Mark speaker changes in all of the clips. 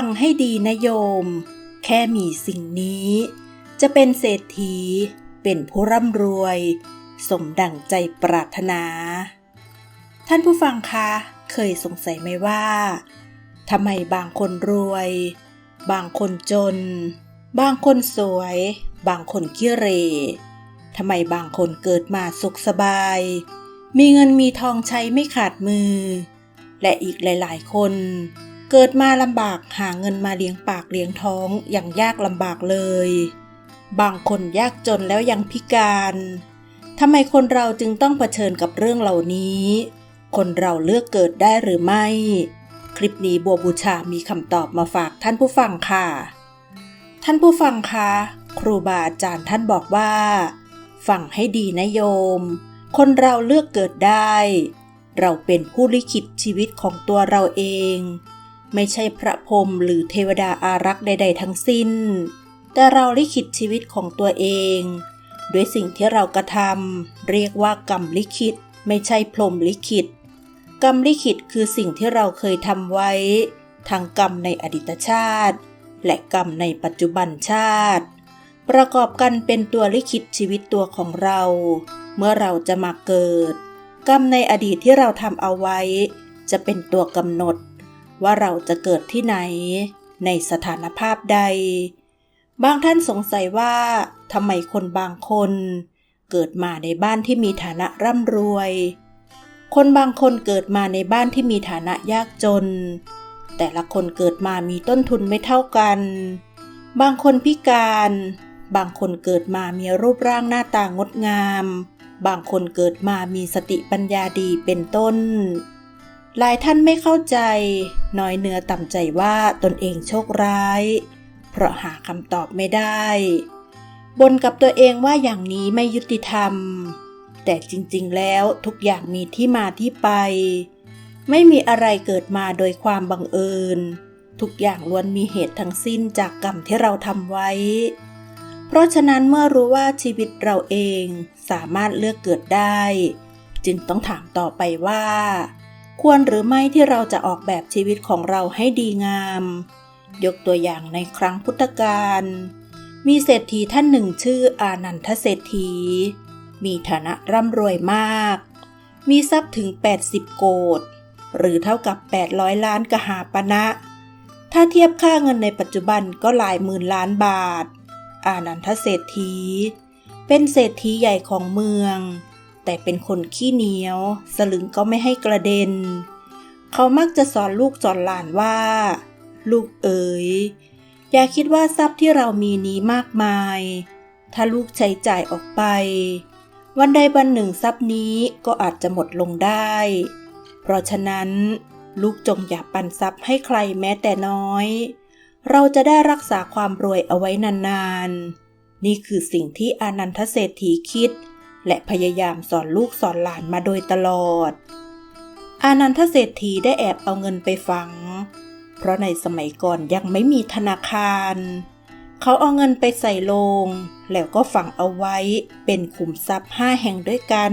Speaker 1: ฟังให้ดีนะโยม แค่มีสิ่งนี้ จะเป็นเศรษฐี เป็นผู้ร่ำรวย สมดั่งใจปรารถนา ท่านผู้ฟังคะ เคยสงสัยไหมว่าทำไมบางคนรวย บางคนจน บางคนสวย บางคนขี้เหรทำไมบางคนเกิดมาสุขสบาย มีเงินมีทองใช้ไม่ขาดมือ และอีกหลาย ๆ คน เกิดมาลำบากหาเงินมาเลี้ยงปากเลี้ยงท้องอย่างยากลำบากเลย บางคนยากจนแล้วยังพิการทำไมคนเราจึงต้องเผชิญกับเรื่องเหล่านี้ คนเราเลือกเกิดได้หรือไม่ คลิปนี้บัวบูชามีคำตอบมาฝากท่านผู้ฟังค่ะ ท่านผู้ฟังคะ ครูบาอาจารย์ท่านบอกว่า ฟังให้ดีนะโยม คนเราเลือกเกิดได้ เราเป็นผู้ลิขิตชีวิตของตัวเราเอง ไม่ใช่พระพรหมหรือเทวดาอารักษ์ใด ๆ ทั้งสิ้น แต่เราลิขิตชีวิตของตัวเอง ด้วยสิ่งที่เรากระทำเรียกว่ากรรมลิขิต ไม่ใช่พรหมลิขิต กรรมลิขิตคือสิ่งที่เราเคยทำไว้ ทางกรรมในอดีตชาติ และกรรมในปัจจุบันชาติ ประกอบกันเป็นตัวลิขิตชีวิตตัวของเรา เมื่อเราจะมาเกิด กรรมในอดีตที่เราทำเอาไว้ จะเป็นตัวกำหนด ว่าเราจะเกิดที่ไหน ในสถานภาพใด บางท่านสงสัยว่าทำไมคนบางคน เกิดมาในบ้านที่มีฐานะร่ำรวย คนบางคนเกิดมาในบ้านที่มีฐานะยากจน แต่ละคนเกิดมามีต้นทุนไม่เท่ากัน บางคนพิการ บางคนเกิดมามีรูปร่างหน้าตางดงาม บางคนเกิดมามีสติปัญญาดีเป็นต้น หลายท่านไม่เข้าใจ น้อยเนื้อต่ำใจว่าตนเองโชคร้าย เพราะหาคำตอบไม่ได้บนกับตัวเองว่าอย่างนี้ไม่ยุติธรรม แต่จริงๆแล้วทุกอย่างมีที่มาที่ไป ไม่มีอะไรเกิดมาโดยความบังเอิญ ทุกอย่างล้วนมีเหตุทั้งสิ้นจากกรรมที่เราทำไว้ เพราะฉะนั้นเมื่อรู้ว่าชีวิตเราเองสามารถเลือกเกิดได้ จึงต้องถามต่อไปว่า ควรหรือไม่ที่เราจะออกแบบชีวิตของเราให้ดีงาม ยกตัวอย่างในครั้งพุทธกาลมีเศรษฐีท่านหนึ่งชื่ออานันทเศรษฐี มีฐานะร่ำรวยมาก มีทรัพย์ถึง 80 โกดหรือเท่ากับ 800 ล้านกหาปณะถ้าเทียบค่าเงินในปัจจุบันก็หลายหมื่นล้านบาท อานันทเศรษฐี เป็นเศรษฐีใหญ่ของเมือง แต่เป็นคนขี้เหนียว สลึงก็ไม่ให้กระเด็น เขามักจะสอนลูกสอนหลานว่า ลูกเอ๋ยอย่าคิดว่าทรัพย์ที่เรามีนี้มากมาย ถ้าลูกใช้จ่ายออกไป วันใดวันหนึ่งทรัพย์นี้ก็อาจจะหมดลงได้ เพราะฉะนั้น ลูกจงอย่าปันทรัพย์ให้ใครแม้แต่น้อย เราจะได้รักษาความรวยเอาไว้นานๆ นี่คือสิ่งที่อานันทเศรษฐีคิด และพยายามสอนลูกสอนหลานมาโดยตลอด อานันทเศรษฐีได้แอบเอาเงินไปฝัง เพราะในสมัยก่อนยังไม่มีธนาคาร เขาเอาเงินไปใส่โลง แล้วก็ฝังเอาไว้เป็นขุมทรัพย์ห้าแห่งด้วยกัน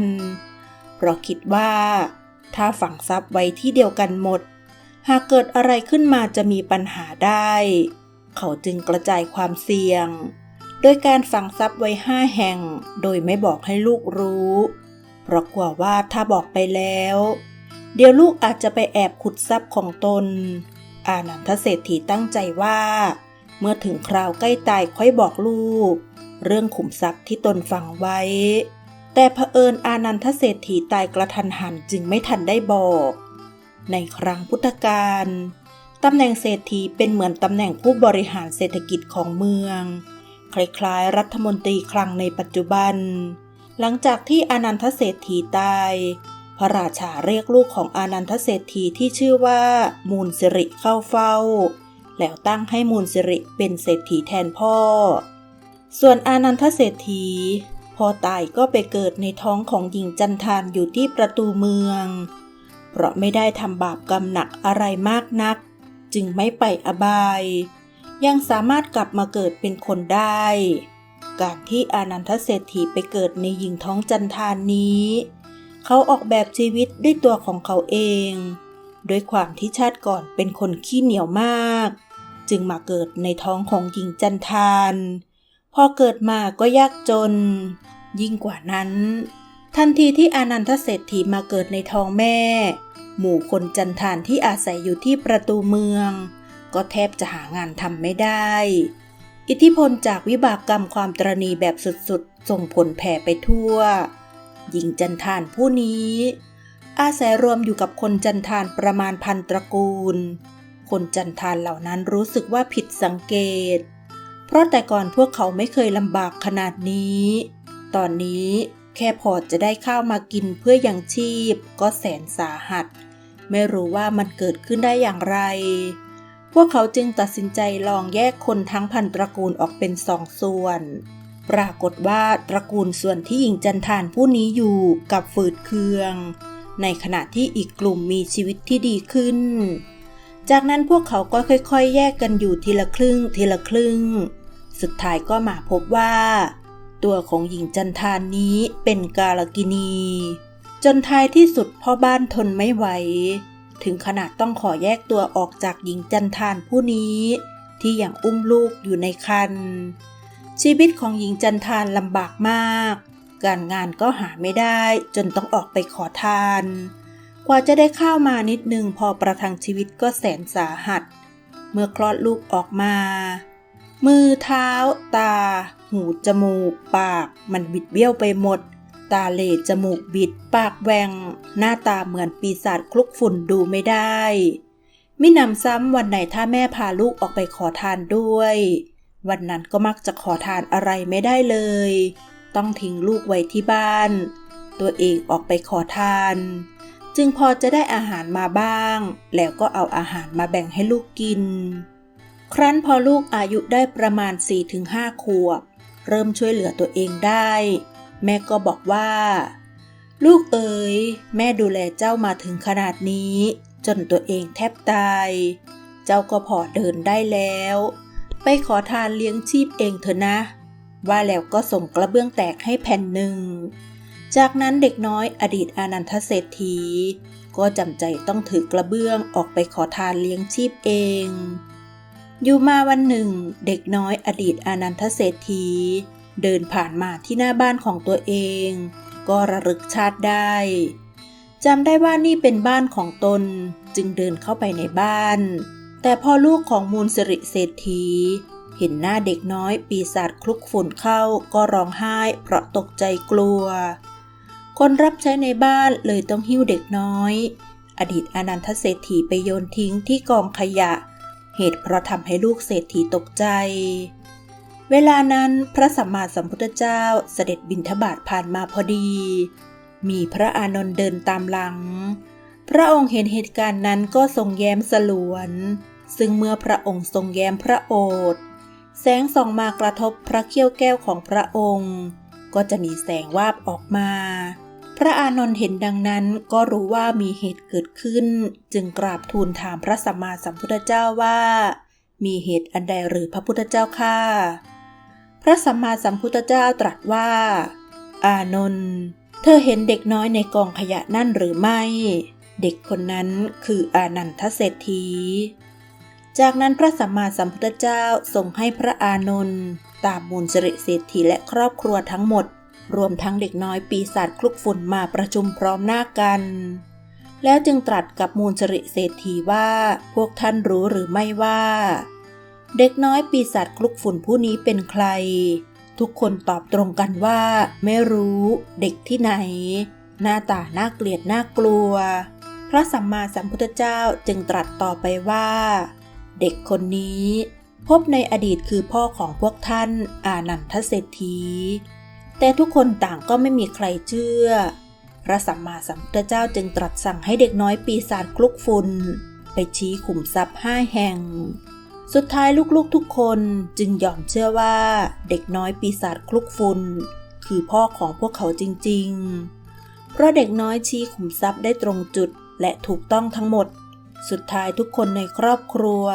Speaker 1: เพราะคิดว่า ถ้าฝังทรัพย์ไว้ที่เดียวกันหมด หากเกิดอะไรขึ้นมาจะมีปัญหาได้ เขาจึงกระจายความเสี่ยง โดยการฝังทรัพย์ไว้ห้าแห่ง โดยไม่บอกให้ลูกรู้ เพราะกลัวว่าถ้าบอกไปแล้ว เดี๋ยวลูกอาจจะไปแอบขุดทรัพย์ของตน อานันทเศรษฐีตั้งใจว่า เมื่อถึงคราวใกล้ตายค่อยบอกลูก เรื่องขุมทรัพย์ที่ตนฝังไว้ แต่เผอิญอานันทเศรษฐีตายกระทันหันจึงไม่ทันได้บอก ในครั้งพุทธกาลตำแหน่งเศรษฐีเป็นเหมือนตำแหน่งผู้บริหารเศรษฐกิจของเมือง คล้ายๆรัฐมนตรีคลังในปัจจุบัน หลังจากที่อานันทเศรษฐีตาย พระราชาเรียกลูกของอานันทเศรษฐีที่ชื่อว่ามูลสิริเข้าเฝ้า แล้วตั้งให้มูลสิริเป็นเศรษฐีแทนพ่อ ส่วนอานันทเศรษฐีพอตายก็ไปเกิดในท้องของหญิงจันทานอยู่ที่ประตูเมือง เพราะไม่ได้ทำบาปกรรมหนักอะไรมากนัก จึงไม่ไปอบาย ยังสามารถกลับมาเกิดเป็นคนได้ การที่อานันทเศรษฐีไปเกิดในหญิงท้องจันทานนี้ เขาออกแบบชีวิตด้วยตัวของเขาเองโดยความที่ชาติก่อนเป็นคนขี้เหนียวมาก จึงมาเกิดในท้องของหญิงจันทานพอเกิดมาก็ยากจน ยิ่งกว่านั้น ทันทีที่อานันทเศรษฐีมาเกิดในท้องแม่ หมู่คนจันทานที่อาศัยอยู่ที่ประตูเมือง ก็แทบจะหางานทำไม่ได้ อิทธิพลจากวิบากกรรมความตรณีแบบสุดๆ ส่งผลแผ่ไปทั่ว หญิงจันทานผู้นี้ อาศัยรวมอยู่กับคนจันทานประมาณพันตระกูล คนจันทานเหล่านั้นรู้สึกว่าผิดสังเกต เพราะแต่ก่อนพวกเขาไม่เคยลำบากขนาดนี้ ตอนนี้แค่พอจะได้ข้าวมากินเพื่อยังชีพก็แสนสาหัส ไม่รู้ว่ามันเกิดขึ้นได้อย่างไร พวกเขาจึงตัดสินใจลองแยกคนทั้งพันตระกูลออกเป็นสองส่วน ปรากฏว่าตระกูลส่วนที่หญิงจันทานผู้นี้อยู่กับฝืดเคือง ในขณะที่อีกกลุ่มมีชีวิตที่ดีขึ้น จากนั้นพวกเขาก็ค่อย ๆ แยกกันอยู่ทีละครึ่งทีละครึ่ง สุดท้ายก็มาพบว่า ตัวของหญิงจันทานนี้เป็นกาลกินี จนท้ายที่สุดพ่อบ้านทนไม่ไหว ถึงขนาดต้องขอแยกตัวออกจากหญิงจันทานผู้นี้ ที่ยังอุ้มลูกอยู่ในคัน ชีวิตของหญิงจันทานลำบากมาก การงานก็หาไม่ได้จนต้องออกไปขอทาน กว่าจะได้ข้าวมานิดนึงพอประทังชีวิตก็แสนสาหัส เมื่อคลอดลูกออกมา มือเท้า ตา หูจมูก ปาก มันบิดเบี้ยวไปหมด ตาเหลจมูกบิด ปากแหวงหน้าตาเหมือนปีศาจคลุกฝุ่นดูไม่ได้มินำซ้ำวันไหนถ้าแม่พาลูกออกไปขอทานด้วย วันนั้นก็มักจะขอทานอะไรไม่ได้เลย ต้องทิ้งลูกไว้ที่บ้าน ตัวเองออกไปขอทาน จึงพอจะได้อาหารมาบ้าง แล้วก็เอาอาหารมาแบ่งให้ลูกกิน ครั้นพอลูกอายุได้ประมาณ 4-5 ขวบ เริ่มช่วยเหลือตัวเองได้ แม่ก็บอกว่า ลูกเอ๋ยแม่ดูแลเจ้ามาถึงขนาดนี้ จนตัวเองแทบตาย เจ้าก็พอเดินได้แล้ว ไปขอทานเลี้ยงชีพเองเถอะนะ ว่าแล้วก็ส่งกระเบื้องแตกให้แผ่นหนึ่ง จากนั้นเด็กน้อยอดีตอานันทเศรษฐี ก็จำใจต้องถือกระเบื้องออกไปขอทานเลี้ยงชีพเองอยู่มาวันหนึ่ง เด็กน้อยอดีตอานันทเศรษฐี เดินผ่านมาที่หน้าบ้านของตัวเอง ก็ระลึกชาติได้จำได้ว่านี่เป็นบ้านของตนจึงเดินเข้าไปในบ้าน แต่พอลูกของมูลสิริเศรษฐี เห็นหน้าเด็กน้อยปีศาจคลุกฝุ่นเข้าก็ร้องไห้เพราะตกใจกลัว คนรับใช้ในบ้านเลยต้องหิ้วเด็กน้อย อดีตอนันทเศรษฐีไปโยนทิ้งที่กองขยะ เหตุเพราะทำให้ลูกเศรษฐีตกใจ เวลานั้นพระสัมมาสัมพุทธเจ้าเสด็จบิณฑบาตผ่านมาพอดี มีพระอานนท์เดินตามหลัง พระองค์เห็นเหตุการณ์นั้นก็ทรงแย้มสลวน ซึ่งเมื่อพระองค์ทรงแย้มพระโอษฐ์แสงส่องมากระทบพระเขี้ยวแก้วของพระองค์ ก็จะมีแสงวาบออกมา พระอานนท์เห็นดังนั้นก็รู้ว่ามีเหตุเกิดขึ้น จึงกราบทูลถามพระสัมมาสัมพุทธเจ้าว่า มีเหตุอันใดหรือพระพุทธเจ้าข้า พระสัมมาสัมพุทธเจ้าตรัสว่า อานนท์เธอเห็นเด็กน้อยในกองขยะนั่นหรือไม่ เด็กคนนั้นคืออานันทเศรษฐี จากนั้นพระสัมมาสัมพุทธเจ้าทรงให้พระอานนท์ตามมูลสิริเศรษฐีและครอบครัวทั้งหมด รวมทั้งเด็กน้อยปีศาจคลุกฝุ่นมาประชุมพร้อมหน้ากัน แล้วจึงตรัสกับมูลสิริเศรษฐีว่าพวกท่านรู้หรือไม่ว่า เด็กน้อยปีศาจคลุกฝุ่นผู้นี้เป็นใคร ทุกคนตอบตรงกันว่า ไม่รู้เด็กที่ไหน หน้าตาน่าเกลียดน่ากลัว พระสัมมาสัมพุทธเจ้าจึงตรัสต่อไปว่า เด็กคนนี้พบในอดีตคือพ่อของพวกท่านอานันทเศรษฐี แต่ทุกคนต่างก็ไม่มีใครเชื่อ พระสัมมาสัมพุทธเจ้าจึงตรัสสั่งให้เด็กน้อยปีศาจคลุกฝุ่นไปชี้ขุมทรัพย์ห้าแห่ง สุดท้ายลูกๆทุกคนจึงยอมเชื่อว่าเด็กน้อยปีศาจคลุกฝุ่นคือพ่อของพวกเขาจริงๆ เพราะเด็กน้อยชี้ขุมทรัพย์ได้ตรงจุดและถูกต้องทั้งหมด สุดท้ายทุกคนในครอบครัว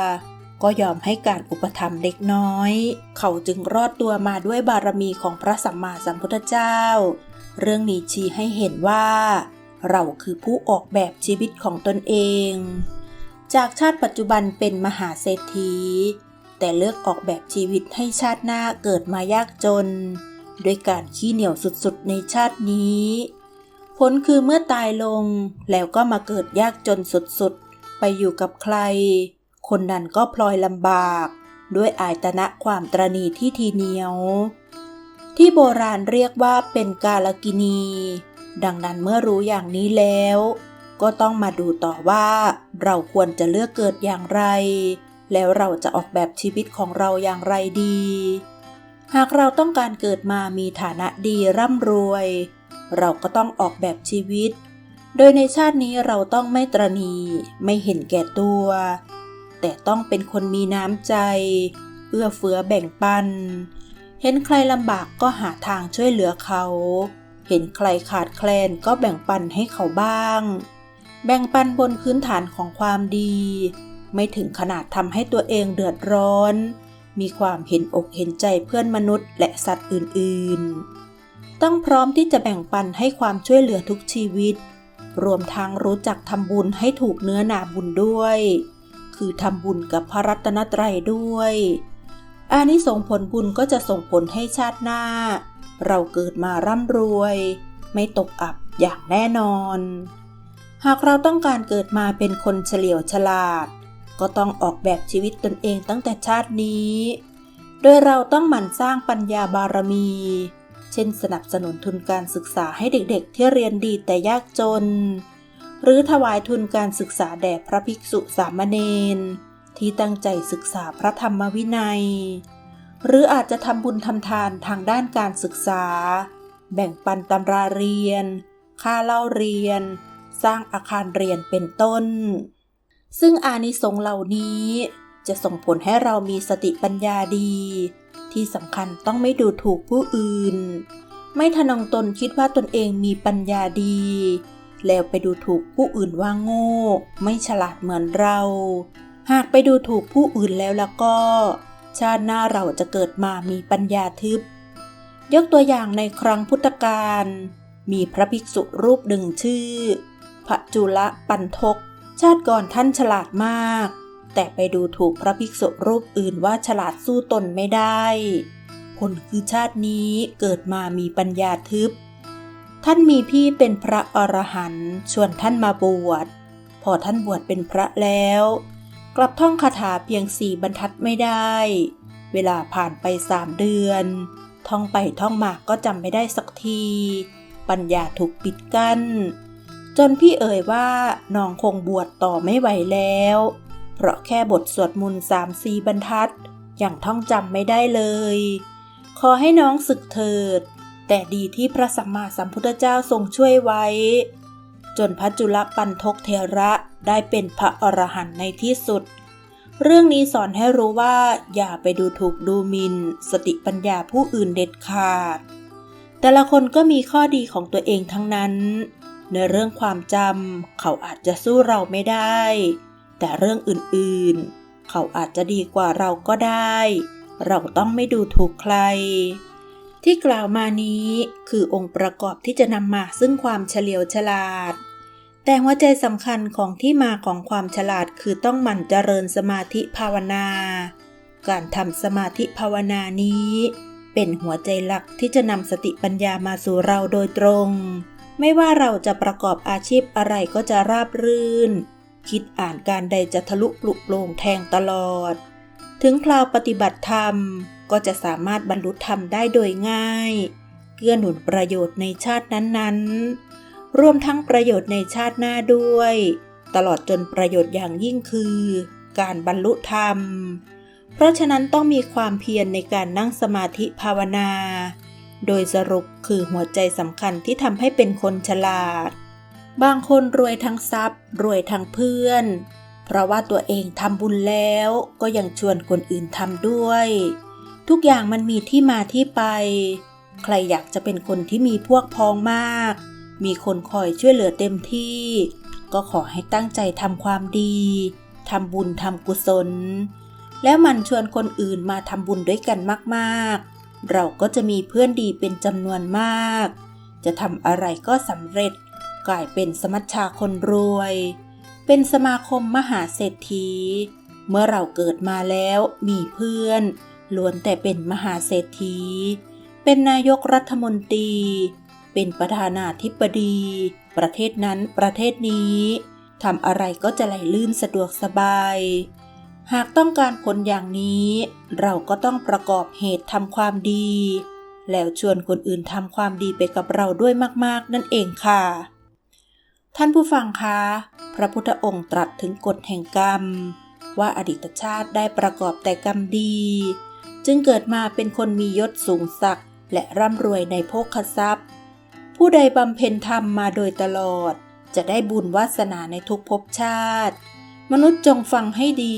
Speaker 1: ก็ยอมให้การอุปถัมภ์เด็กน้อย เขาจึงรอดตัวมาด้วยบารมีของพระสัมมาสัมพุทธเจ้า เรื่องนี้ชี้ให้เห็นว่า เราคือผู้ออกแบบชีวิตของตนเอง จากชาติปัจจุบันเป็นมหาเศรษฐี แต่เลือกออกแบบชีวิตให้ชาติหน้าเกิดมายากจน ด้วยการขี้เหนียวสุดๆในชาตินี้ ผลคือเมื่อตายลงแล้วก็มาเกิดยากจนสุดๆ ไปอยู่กับใคร คนนั้นก็พลอยลำบาก ด้วยอายตนะความตรณีที่ทีเหนียว ที่โบราณเรียกว่าเป็นกาลกินี ดังนั้นเมื่อรู้อย่างนี้แล้ว ก็ต้องมาดูต่อว่า เราควรจะเลือกเกิดอย่างไร แล้วเราจะออกแบบชีวิตของเราอย่างไรดี หากเราต้องการเกิดมามีฐานะดีร่ำรวย เราก็ต้องออกแบบชีวิต โดยในชาตินี้เราต้องไม่ตรณีไม่เห็นแก่ตัว แต่ต้องเป็นคนมีน้ำใจ เอื้อเฟื้อแบ่งปัน เห็นใครลำบากก็หาทางช่วยเหลือเขาเห็นใครขาดแคลนก็แบ่งปันให้เขาบ้าง แบ่งปันบนพื้นฐานของความดี ไม่ถึงขนาดทำให้ตัวเองเดือดร้อน มีความเห็นอกเห็นใจเพื่อนมนุษย์และสัตว์อื่น ๆ ต้องพร้อมที่จะแบ่งปันให้ความช่วยเหลือทุกชีวิต รวมทั้งรู้จักทำบุญให้ถูกเนื้อนาบุญด้วย คือทำบุญกับพระรัตนตรัยด้วยอานิสงส์ผลบุญก็จะส่งผลให้ชาติหน้า เราเกิดมาร่ำรวย ไม่ตกอับอย่างแน่นอน หากเราต้องการเกิดมาเป็นคนเฉลียวฉลาด ก็ต้องออกแบบชีวิตตนเองตั้งแต่ชาตินี้ โดยเราต้องหมั่นสร้างปัญญาบารมี เช่นสนับสนุนทุนการศึกษาให้เด็กๆ ที่เรียนดีแต่ยากจน หรือถวายทุนการศึกษาแด่พระภิกษุสามเณรที่ตั้งใจศึกษาพระธรรมวินัย หรืออาจจะทำบุญทำทานทางด้านการศึกษา แบ่งปันตำราเรียน ค่าเล่าเรียน สร้างอาคารเรียนเป็นต้น ซึ่งอานิสงส์เหล่านี้จะส่งผลให้เรามีสติปัญญาดี ที่สำคัญต้องไม่ดูถูกผู้อื่น ไม่ทะนงตนคิดว่าตนเองมีปัญญาดี แล้วไปดูถูกผู้อื่นว่าโง่ ไม่ฉลาดเหมือนเรา หากไปดูถูกผู้อื่นแล้วแล้วก็ ชาติหน้าเราจะเกิดมามีปัญญาทึบ ยกตัวอย่างในครั้งพุทธกาลมีพระภิกษุรูปหนึ่งชื่อ พระจุลปันทก ชาติก่อนท่านฉลาดมาก แต่ไปดูถูกพระภิกษุรูปอื่นว่าฉลาดสู้ตนไม่ได้ ผลคือชาตินี้เกิดมามีปัญญาทึบ ท่านมีพี่เป็นพระอรหันต์ชวนท่านมาบวช พอท่านบวชเป็นพระแล้ว กลับท่องคาถาเพียงสี่บรรทัดไม่ได้ เวลาผ่านไปสามเดือน ท่องไปท่องมาก็จำไม่ได้สักที ปัญญาถูกปิดกัน้น จนพี่เอ่ยว่าน้องคงบวชต่อไม่ไหวแล้ว เพราะแค่บทสวดมนต์สามสี่บรรทัดอย่างท่องจำไม่ได้เลย ขอให้น้องศึกเถิด แต่ดีที่พระสัมมาสัมพุทธเจ้าทรงช่วยไว้ จนพระจุลปันทกเทระได้เป็นพระอรหันต์ในที่สุด เรื่องนี้สอนให้รู้ว่าอย่าไปดูถูกดูหมินสติปัญญาผู้อื่นเด็ดขาด แต่ละคนก็มีข้อดีของตัวเองทั้งนั้น ในเรื่องความจำเขาอาจจะสู้เราไม่ได้ แต่เรื่องอื่นๆ เขาอาจจะดีกว่าเราก็ได้ เราต้องไม่ดูถูกใคร ที่กล่าวมานี้คือองค์ประกอบที่จะนำมาซึ่งความเฉลียวฉลาด แต่หัวใจสำคัญของที่มาของความฉลาดคือต้องหมั่นเจริญสมาธิภาวนา การทำสมาธิภาวนานี้ เป็นหัวใจหลักที่จะนำสติปัญญามาสู่เราโดยตรง ไม่ว่าเราจะประกอบอาชีพอะไรก็จะราบรื่น คิดอ่านการใดจะทะลุปลุกโปร่งแทงตลอด ถึงคราวปฏิบัติธรรมก็จะสามารถบรรลุธรรมได้โดยง่าย เกื้อหนุนประโยชน์ในชาตินั้นๆ รวมทั้งประโยชน์ในชาติหน้าด้วย ตลอดจนประโยชน์อย่างยิ่งคือ การบรรลุธรรม เพราะฉะนั้นต้องมีความเพียรในการนั่งสมาธิภาวนา โดยสรุปคือหัวใจสำคัญที่ทำให้เป็นคนฉลาด บางคนรวยทั้งทรัพย์ รวยทั้งเพื่อน เพราะว่าตัวเองทำบุญแล้วก็ยังชวนคนอื่นทำด้วย ทุกอย่างมันมีที่มาที่ไป ใครอยากจะเป็นคนที่มีพวกพ้องมาก มีคนคอยช่วยเหลือเต็มที่ ก็ขอให้ตั้งใจทำความดีทำบุญทำกุศล แล้วมันชวนคนอื่นมาทำบุญด้วยกันมากๆ เราก็จะมีเพื่อนดีเป็นจำนวนมาก จะทำอะไรก็สำเร็จ กลายเป็นสมัชชาคนรวย เป็นสมาคมมหาเศรษฐี เมื่อเราเกิดมาแล้วมีเพื่อน ล้วนแต่เป็นมหาเศรษฐี เป็นนายกรัฐมนตรี เป็นประธานาธิบดี ประเทศนั้นประเทศนี้ทำอะไรก็จะไหลลื่นสะดวกสบาย หากต้องการผลอย่างนี้ เราก็ต้องประกอบเหตุทำความดี แล้วชวนคนอื่นทำความดีไปกับเราด้วยมาก ๆ นั่นเองค่ะ ท่านผู้ฟังคะ พระพุทธองค์ตรัสถึงกฎแห่งกรรม ว่าอดีตชาติได้ประกอบแต่กรรมดี จึงเกิดมาเป็นคนมียศสูงศักดิ์และร่ำรวยในโภคทรัพย์ ผู้ใดบำเพ็ญธรรมมาโดยตลอด จะได้บุญวาสนาในทุกภพชาติ มนุษย์จงฟังให้ดี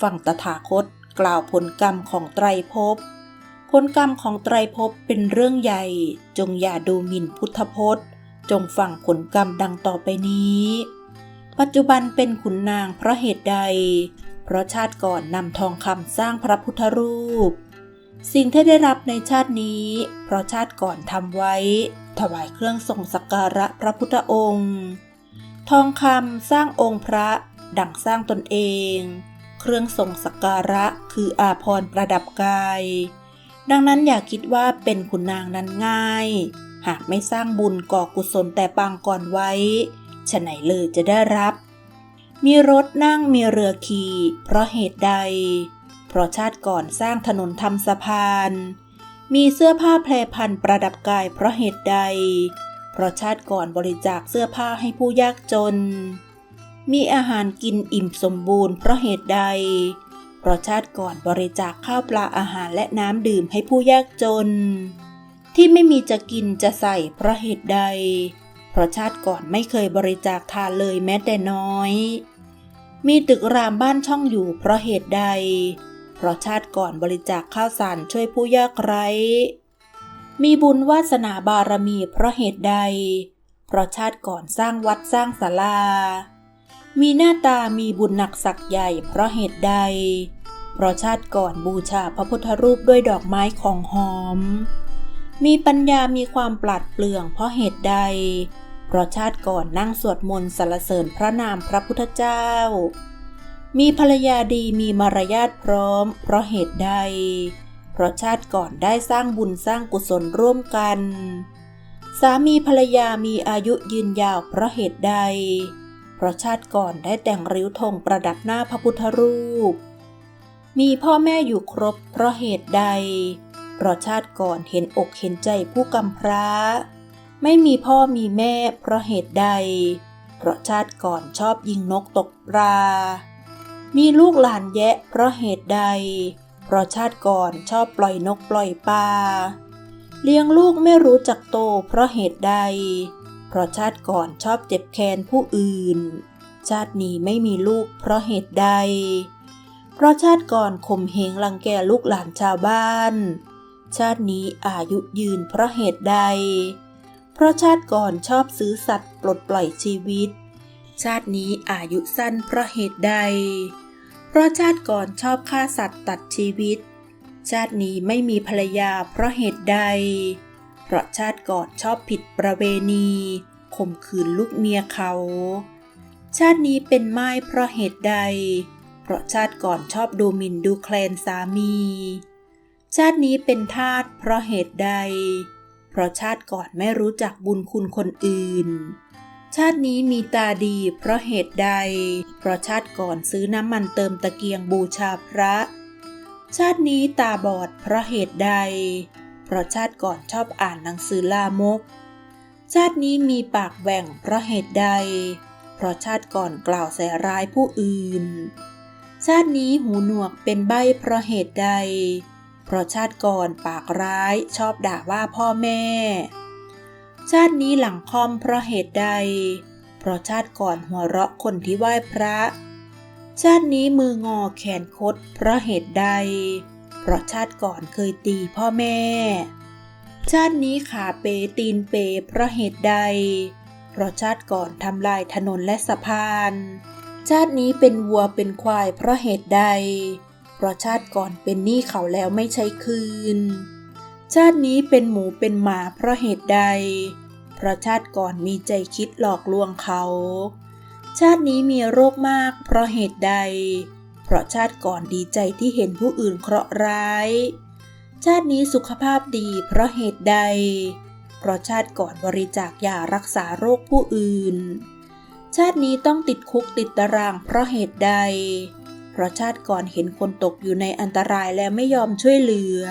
Speaker 1: ฟังตถาคตกล่าวผลกรรมของไตรภพ ผลกรรมของไตรภพเป็นเรื่องใหญ่ จงอย่าดูหมิ่นพุทธพจน์ จงฟังผลกรรมดังต่อไปนี้ ปัจจุบันเป็นขุนนางเพราะเหตุใด เพราะชาติก่อนนำทองคำสร้างพระพุทธรูป สิ่งที่ได้รับในชาตินี้ เพราะชาติก่อนทำไว้ ถวายเครื่องทรงสักการะพระพุทธองค์ ทองคำสร้างองค์พระ ดั่งสร้างตนเอง เครื่องทรงสักการะคืออาพรประดับกาย ดังนั้นอย่าคิดว่าเป็นขุนนางนั้นง่าย หากไม่สร้างบุญก่อกุศลแต่ปางก่อนไว้ฉะไหนเลยจะได้รับ มีรถนั่งมีเรือขี่เพราะเหตุใด เพราะชาติก่อนสร้างถนนทำสะพาน มีเสื้อผ้าแพรพันประดับกายเพราะเหตุใด เพราะชาติก่อนบริจาคเสื้อผ้าให้ผู้ยากจน มีอาหารกินอิ่มสมบูรณ์เพราะเหตุใด เพราะชาติก่อนบริจาคข้าวปลาอาหารและน้ำดื่มให้ผู้ยากจน ที่ไม่มีจะกินจะใส่เพราะเหตุใด เพราะชาติก่อนไม่เคยบริจาคทานเลยแม้แต่น้อย มีตึกรามบ้านช่องอยู่เพราะเหตุใด เพราะชาติก่อนบริจาคข้าวสารช่วยผู้ยากไร้ มีบุญวาสนาบารมีเพราะเหตุใด เพราะชาติก่อนสร้างวัดสร้างศาลา มีหน้าตามีบุญหนักศักย์ใหญ่เพราะเหตุใด เพราะชาติก่อนบูชาพระพุทธรูปด้วยดอกไม้ของหอม มีปัญญามีความปราดเปรื่องเพราะเหตุใด เพราะชาติก่อนนั่งสวดมนต์สรรเสริญพระนามพระพุทธเจ้า มีภรรยาดีมีมารยาทพร้อม เพราะเหตุใด เพราะชาติก่อนได้สร้างบุญสร้างกุศลร่วมกัน สามีภรรยามีอายุยืนยาวเพราะเหตุใดเพราะชาติก่อนได้แต่งริ้วธงประดับหน้าพระพุทธรูป มีพ่อแม่อยู่ครบเพราะเหตุใด เพราะชาติก่อนเห็นอกเห็นใจผู้กำพร้า ไม่มีพ่อมีแม่เพราะเหตุใด เพราะชาติก่อนชอบยิงนกตกปลา มีลูกหลานแยะเพราะเหตุใด เพราะชาติก่อนชอบปล่อยนกปล่อยปลา เลี้ยงลูกไม่รู้จักโตเพราะเหตุใดเพราะชาติก่อนชอบเจ็บแค้นผู้อื่น ชาตินี้ไม่มีลูกเพราะเหตุใด เพราะชาติก่อนข่มเหงรังแกลูกหลานชาวบ้าน ชาตินี้อายุยืนเพราะเหตุใด เพราะชาติก่อนชอบซื้อสัตว์ปลดปล่อยชีวิต ชาตินี้อายุสั้นเพราะเหตุใด เพราะชาติก่อนชอบฆ่าสัตว์ตัดชีวิต ชาตินี้ไม่มีภรรยาเพราะเหตุใดเพราะชาติก่อนชอบผิดประเวณีข่มขืนลูกเมียเขา ชาตินี้เป็นไม้เพราะเหตุใด เพราะชาติก่อนชอบดูหมิ่นดูแคลนสามี ชาตินี้เป็นทาสเพราะเหตุใด เพราะชาติก่อนไม่รู้จักบุญคุณคนอื่น ชาตินี้มีตาดีเพราะเหตุใด เพราะชาติก่อนซื้อน้ำมันเติมตะเกียงบูชาพระ ชาตินี้ตาบอดเพราะเหตุใด เพราะชาติก่อนชอบอ่านหนังสือลามก ชาตินี้มีปากแหว่งเพราะเหตุใด เพราะชาติก่อนกล่าวใส่ร้ายผู้อื่น ชาตินี้หูหนวกเป็นใบเพราะเหตุใด เพราะชาติก่อนปากร้ายชอบด่าว่าพ่อแม่ ชาตินี้หลังคอมเพราะเหตุใด เพราะชาติก่อนหัวเราะคนที่ไหว้พระ ชาตินี้มืองอแขนคดเพราะเหตุใดเเพราะชาติก่อนเคยตีพ่อแม่ ชาตินี้ขาเปตีนเปเพราะเหตุใด เพราะชาติก่อนทำลายถนนและสะพาน ชาตินี้เป็นวัวเป็นควายเพราะเหตุใด เพราะชาติก่อนเป็นหนี้เขาแล้วไม่ใช้คืน ชาตินี้เป็นหมูเป็นหมาเพราะเหตุใด เพราะชาติก่อนมีใจคิดหลอกลวงเขา ชาตินี้มีโรคมากเพราะเหตุใดเพราะชาติก่อนดีใจที่เห็นผู้อื่นเคราะห์ร้าย ชาตินี้สุขภาพดีเพราะเหตุใด เพราะชาติก่อนบริจาคยารักษาโรคผู้อื่น ชาตินี้ต้องติดคุกติดตารางเพราะเหตุใด เพราะชาติก่อนเห็นคนตกอยู่ในอันตรายและไม่ยอมช่วยเหลือ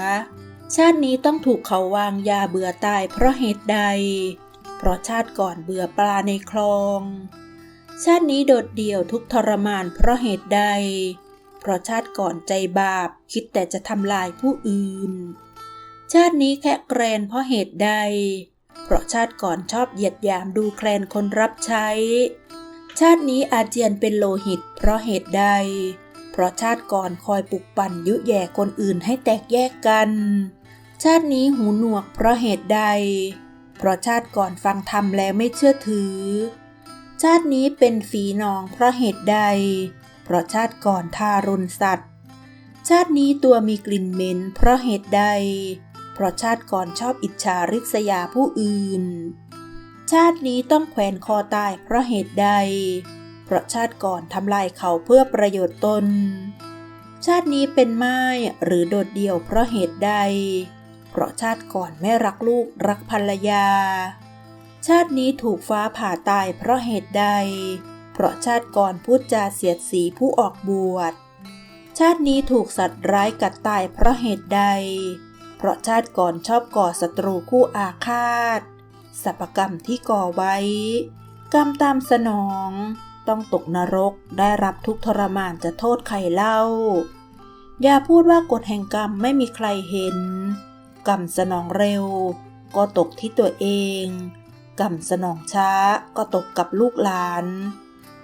Speaker 1: ชาตินี้ต้องถูกเขาวางยาเบื่อตายเพราะเหตุใด เพราะชาติก่อนเบื่อปลาในคลอง ชาตินี้โดดเดี่ยวทุกทรมานเพราะเหตุใด เพราะชาติก่อนใจบาปคิดแต่จะทำลายผู้อื่น ชาตินี้แค่แกรนเพราะเหตุใด เพราะชาติก่อนชอบเหยียดยามดูแคลนคนรับใช้ ชาตินี้อาเจียนเป็นโลหิต เพราะเหตุใด เพราะชาติก่อนคอยปลุกปั่นยุแย่คนอื่นให้แตกแยกกัน ชาตินี้หูหนวกเพราะเหตุใด เพราะชาติก่อนฟังธรรมแล้วไม่เชื่อถือ ชาตินี้เป็นฝีนองเพราะเหตุใดเพราะชาติก่อนทารุณสัตว์ ชาตินี้ตัวมีกลิ่นเหม็นเพราะเหตุใด เพราะชาติก่อนชอบอิจฉาริษยาผู้อื่น ชาตินี้ต้องแขวนคอตายเพราะเหตุใด เพราะชาติก่อนทำลายเขาเพื่อประโยชน์ตน ชาตินี้เป็นไม้หรือโดดเดี่ยวเพราะเหตุใด เพราะชาติก่อนไม่รักลูกรักภรรยา ชาตินี้ถูกฟ้าผ่าตายเพราะเหตุใด เพราะชาติก่อนพูดจาเสียดสีผู้ออกบวช ชาตินี้ถูกสัตว์ร้ายกัดตายเพราะเหตุใด เพราะชาติก่อนชอบก่อศัตรูคู่อาฆาตสัพกรรมที่ก่อไว้ กรรมตามสนอง ต้องตกนรกได้รับทุกทรมานจะโทษใครเล่า อย่าพูดว่ากฎแห่งกรรมไม่มีใครเห็น กรรมสนองเร็ว ก็ตกที่ตัวเอง กรรมสนองช้าก็ตกกับลูกหลาน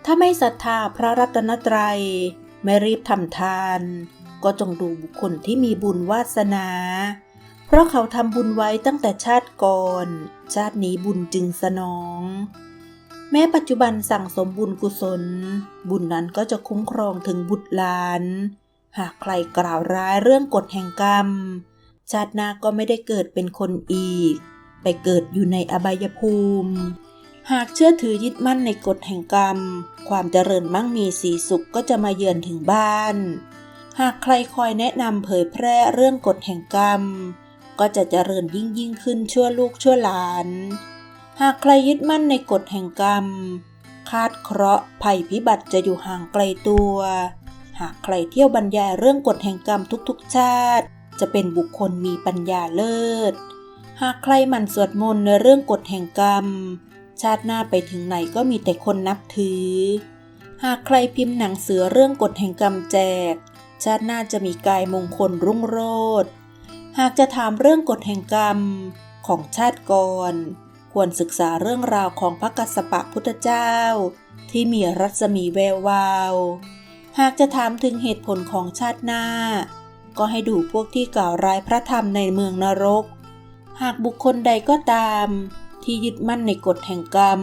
Speaker 1: ถ้าไม่ศรัทธาพระรัตนตรัย ไม่รีบทำทาน ก็จงดูบุคคลที่มีบุญวาสนา เพราะเขาทำบุญไว้ตั้งแต่ชาติก่อน ชาตินี้บุญจึงสนอง แม้ปัจจุบันสั่งสมบุญกุศล บุญนั้นก็จะคุ้มครองถึงบุตรหลาน หากใครกล่าวร้ายเรื่องกฎแห่งกรรม ชาติหน้าก็ไม่ได้เกิดเป็นคนอีก ไปเกิดอยู่ในอบายภูมิ หากเชื่อถือยึดมั่นในกฎแห่งกรรม ความเจริญมั่งมีสีสุขก็จะมาเยือนถึงบ้าน หากใครคอยแนะนำเผยแพร่เรื่องกฎแห่งกรรม ก็จะเจริญยิ่งยิ่งขึ้นชั่วลูกชั่วหลาน หากใครยึดมั่นในกฎแห่งกรรม คาดเคราะห์ภัยพิบัติจะอยู่ห่างไกลตัว หากใครเที่ยวบรรยายเรื่องกฎแห่งกรรมทุกๆ ชาติ จะเป็นบุคคลมีปัญญาเลิศ หากใครหมั่นสวดมนต์ในเรื่องกฎแห่งกรรม ชาติหน้าไปถึงไหนก็มีแต่คนนับถือ หากใครพิมพ์หนังสือเรื่องกฎแห่งกรรมแจก ชาติหน้าจะมีกายมงคลรุ่งโรจน์หากจะถามเรื่องกฎแห่งกรรมของชาติก่อน ควรศึกษาเรื่องราวของพระกัสสปะพุทธเจ้า ที่มีรัศมีแวววาว หากจะถามถึงเหตุผลของชาติหน้า ก็ให้ดูพวกที่กล่าวร้ายพระธรรมในเมืองนรก หากบุคคลใดก็ตาม ที่ยึดมั่นในกฎแห่งกรรม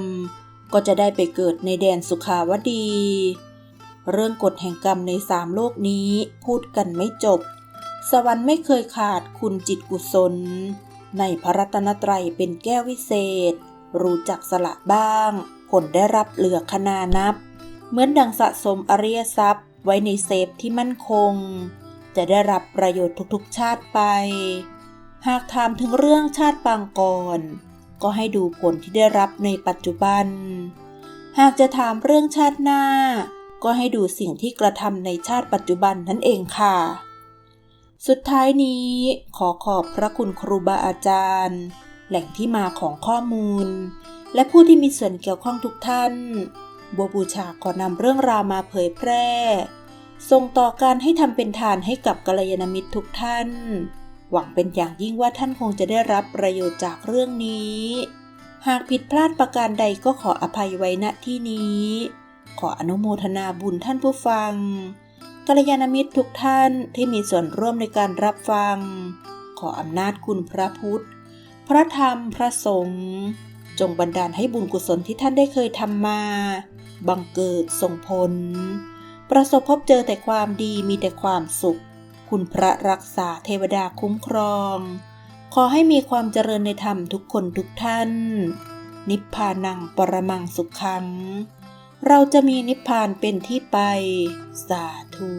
Speaker 1: ก็จะได้ไปเกิดในแดนสุขาวดี เรื่องกฎแห่งกรรมในสามโลกนี้พูดกันไม่จบ สวรรค์ไม่เคยขาดคุณจิตกุศล ในพระรัตนตรัยเป็นแก้ววิเศษ รู้จักสละบ้าง ผลได้รับเหลือคนานับ เหมือนดังสะสมอริยทรัพย์ไว้ในเซฟที่มั่นคง จะได้รับประโยชน์ทุกๆชาติไป หากถามถึงเรื่องชาติปางก่อน ก็ให้ดูผลที่ได้รับในปัจจุบัน หากจะถามเรื่องชาติหน้า ก็ให้ดูสิ่งที่กระทำในชาติปัจจุบันนั่นเองค่ะ สุดท้ายนี้ขอขอบพระคุณครูบาอาจารย์ แหล่งที่มาของข้อมูล และผู้ที่มีส่วนเกี่ยวข้องทุกท่านบัวบูชาขอนำเรื่องราวมาเผยแพร่ ส่งต่อการให้ทำเป็นทานให้กับกัลยาณมิตรทุกท่าน หวังเป็นอย่างยิ่งว่าท่านคงจะได้รับประโยชน์จากเรื่องนี้ หากผิดพลาดประการใดก็ขออภัยไว้ณที่นี้ ขออนุโมทนาบุญท่านผู้ฟังกัลยาณมิตรทุกท่านที่มีส่วนร่วมในการรับฟัง ขออำนาจคุณพระพุทธ พระธรรมพระสงฆ์จงบันดาลให้บุญกุศลที่ท่านได้เคยทำมา บังเกิดส่งผล ประสบพบเจอแต่ความดีมีแต่ความสุข คุณพระรักษาเทวดาคุ้มครอง ขอให้มีความเจริญในธรรมทุกคนทุกท่าน นิพพานังปรมังสุขขัง เราจะมีนิพพานเป็นที่ไป สาธุ